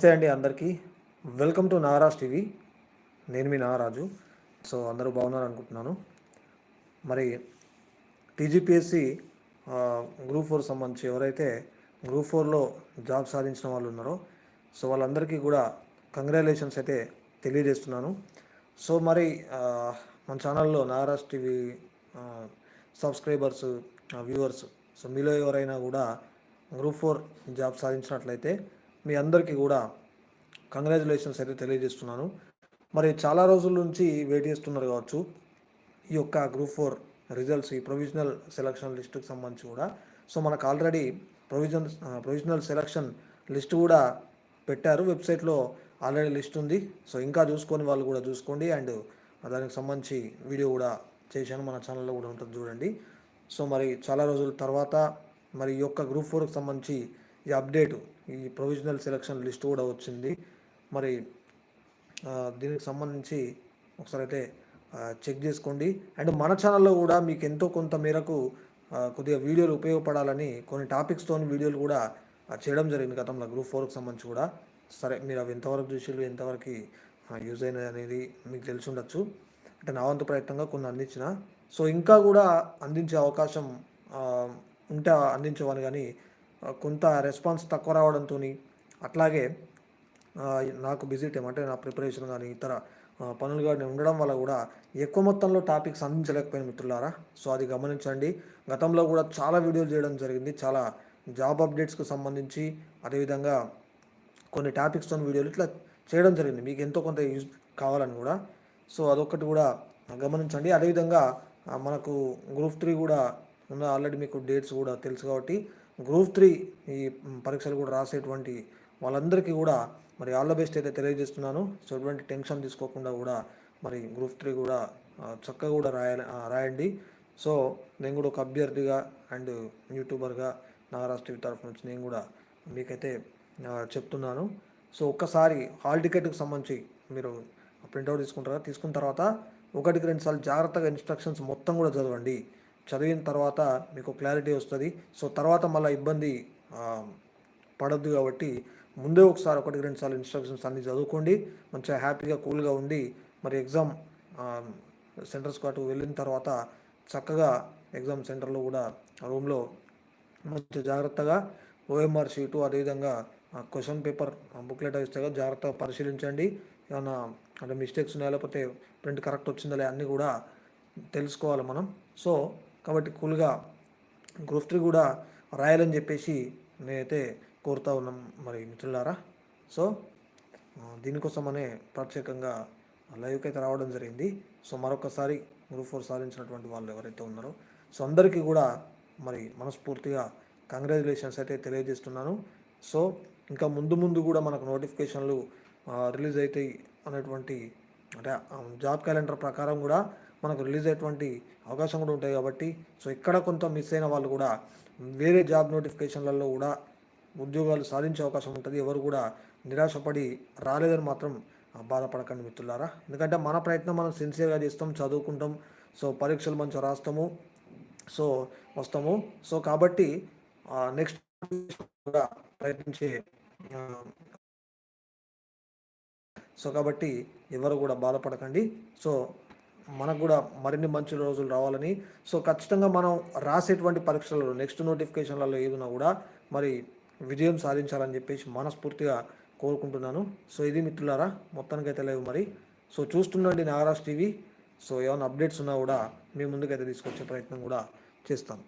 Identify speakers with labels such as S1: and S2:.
S1: నమస్తే అండి అందరికీ. వెల్కమ్ టు నాగరాజ్ టీవీ నేను మీ నాగరాజు. సో అందరూ బాగున్నారు అనుకుంటున్నాను. మరి టీజీపీఎస్సి గ్రూప్ ఫోర్ సంబంధించి ఎవరైతే గ్రూప్ ఫోర్లో జాబ్ సాధించిన వాళ్ళు ఉన్నారో సో వాళ్ళందరికీ కూడా కంగ్రాచులేషన్స్ అయితే తెలియజేస్తున్నాను. సో మరి మన ఛానల్లో Nagaraj TV subscribers viewers so మీలో ఎవరైనా కూడా గ్రూప్ ఫోర్ జాబ్ సాధించినట్లయితే మీ అందరికీ కూడా కంగ్రాచులేషన్స్ అయితే తెలియజేస్తున్నాను. మరి చాలా రోజుల నుంచి వెయిట్ చేస్తున్నారు కావచ్చు. ఈ యొక్క గ్రూప్ ఫోర్ రిజల్ట్స్ ఈ ప్రొవిజనల్ సెలక్షన్ లిస్టుకి సంబంధించి కూడా. సో మనకు already provision provisional selection list కూడా పెట్టారు. వెబ్సైట్లో ఆల్రెడీ లిస్ట్ ఉంది. సో ఇంకా చూసుకొని వాళ్ళు కూడా చూసుకోండి. అండ్ దానికి సంబంధించి వీడియో కూడా చేశాను. మన ఛానల్లో కూడా ఉంటుంది చూడండి. సో మరి చాలా రోజుల తర్వాత మరి ఈ యొక్క గ్రూప్ ఫోర్కి సంబంధించి ఈ అప్డేట్ ఈ ప్రొవిజనల్ సెలక్షన్ లిస్ట్ కూడా వచ్చింది. మరి దీనికి సంబంధించి ఒకసారి అయితే చెక్ చేసుకోండి. అండ్ మన ఛానల్లో కూడా మీకు ఎంతో కొంత మేరకు కొద్దిగా వీడియోలు ఉపయోగపడాలని కొన్ని టాపిక్స్తో వీడియోలు కూడా చేయడం జరిగింది గతంలో గ్రూప్ ఫోర్కి సంబంధించి కూడా. సరే మీరు అవి ఎంతవరకు చూసి ఎంతవరకు యూజ్ అయినది అనేది మీకు తెలిసి ఉండొచ్చు. అంటే నా వంతు ప్రయత్నంగా కొన్ని అందించిన. సో ఇంకా కూడా అందించే అవకాశం ఉంటే అందించేవాను కానీ కొంత రెస్పాన్స్ తక్కువ రావడంతో అట్లాగే నాకు బిజీ టైం అంటే నా ప్రిపరేషన్ కానీ ఇతర పనులు కానీ ఉండడం వల్ల కూడా ఎక్కువ మొత్తంలో టాపిక్స్ అందించలేకపోయిన మిత్రులారా. సో అది గమనించండి. గతంలో కూడా చాలా వీడియోలు చేయడం జరిగింది. చాలా జాబ్ అప్డేట్స్కి సంబంధించి అదేవిధంగా కొన్ని టాపిక్స్తో వీడియోలు ఇట్లా చేయడం జరిగింది. మీకు ఎంతో కొంత యూజ్ కావాలని కూడా. సో అదొకటి కూడా గమనించండి. అదేవిధంగా మనకు గ్రూప్ త్రీ కూడా ఆల్రెడీ మీకు డేట్స్ కూడా తెలుసు కాబట్టి గ్రూప్ త్రీ ఈ పరీక్షలు కూడా రాసేటువంటి వాళ్ళందరికీ కూడా మరి ఆల్ ద బెస్ట్ అయితే తెలియజేస్తున్నాను. సో ఎటువంటి టెన్షన్ తీసుకోకుండా కూడా మరి గ్రూప్ త్రీ కూడా చక్కగా కూడా రాయాలి రాయండి. సో నేను కూడా ఒక అభ్యర్థిగా అండ్ యూట్యూబర్గా నాగరాజ్ టీవీ తరఫు నుంచి నేను కూడా మీకైతే చెప్తున్నాను. సో ఒక్కసారి హాల్ టికెట్కి సంబంధించి మీరు ప్రింట్అవుట్ తీసుకుంటారా? తీసుకున్న తర్వాత ఒకటికి రెండుసార్లు జాగ్రత్తగా ఇన్స్ట్రక్షన్స్ మొత్తం కూడా చదవండి. చదివిన తర్వాత మీకు క్లారిటీ వస్తుంది. సో తర్వాత మళ్ళీ ఇబ్బంది పడద్దు కాబట్టి ముందే ఒకసారి ఒకటి రెండు సార్లు ఇన్స్ట్రక్షన్స్ అన్ని చదువుకోండి. మంచిగా హ్యాపీగా కూల్గా ఉండి మరి ఎగ్జామ్ సెంటర్స్కి అటు వెళ్ళిన తర్వాత చక్కగా ఎగ్జామ్ సెంటర్లో కూడా రూమ్లో మంచి జాగ్రత్తగా ఓఎంఆర్ షీటు అదేవిధంగా క్వశ్చన్ పేపర్ బుక్లెట్ ఇస్తే జాగ్రత్తగా పరిశీలించండి. ఏమైనా అంటే మిస్టేక్స్ ఉన్నాయా లేకపోతే ప్రింట్ కరెక్ట్ వచ్చిందా లే అన్నీ కూడా తెలుసుకోవాలి మనం. సో కాబట్టి కూల్గా గ్రూప్ త్రీ కూడా రాయాలని చెప్పేసి నేనైతే కోరుతా ఉన్నాం మరి మిత్రులారా. సో దీనికోసమనే ప్రత్యేకంగా లైవ్కి అయితే రావడం జరిగింది. సో మరొకసారి గ్రూప్ ఫోర్ సాధించినటువంటి వాళ్ళు ఎవరైతే ఉన్నారో సో అందరికీ కూడా మరి మనస్ఫూర్తిగా కంగ్రాచులేషన్స్ అయితే తెలియజేస్తున్నాను. సో ఇంకా ముందు ముందు కూడా మనకు నోటిఫికేషన్లు రిలీజ్ అవుతాయి అనేటువంటి అంటే జాబ్ క్యాలెండర్ ప్రకారం కూడా మనకు రిలీజ్ అయ్యేటువంటి అవకాశం కూడా ఉంటాయి కాబట్టి సో ఇక్కడ కొంత మిస్ అయిన వాళ్ళు కూడా వేరే జాబ్ నోటిఫికేషన్లలో కూడా ఉద్యోగాలు సాధించే అవకాశం ఉంటుంది. ఎవరు కూడా నిరాశపడి రాలేదని మాత్రం బాధపడకండి మిత్రులారా. ఎందుకంటే మన ప్రయత్నం మనం సిన్సియర్గా చేస్తాం చదువుకుంటాం సో పరీక్షలు మంచిగా రాస్తాము సో వస్తాము. సో కాబట్టి నెక్స్ట్ కూడా ప్రయత్నించే సో కాబట్టి ఎవరు కూడా బాధపడకండి. సో మనకు కూడా మరిన్ని మంచి రోజులు రావాలని. సో ఖచ్చితంగా మనం రాసేటువంటి పరీక్షలలో నెక్స్ట్ నోటిఫికేషన్లలో ఏదైనా కూడా మరి విజయం సాధించాలని చెప్పేసి మనస్ఫూర్తిగా కోరుకుంటున్నాను. సో ఇది మిత్రులారా మొత్తానికైతే లేవు మరి. సో చూస్తుండండి నాగరాజ్ టీవీ. సో ఏమైనా అప్డేట్స్ ఉన్నా కూడా మీ ముందుకైతే తీసుకొచ్చే ప్రయత్నం కూడా చేస్తాను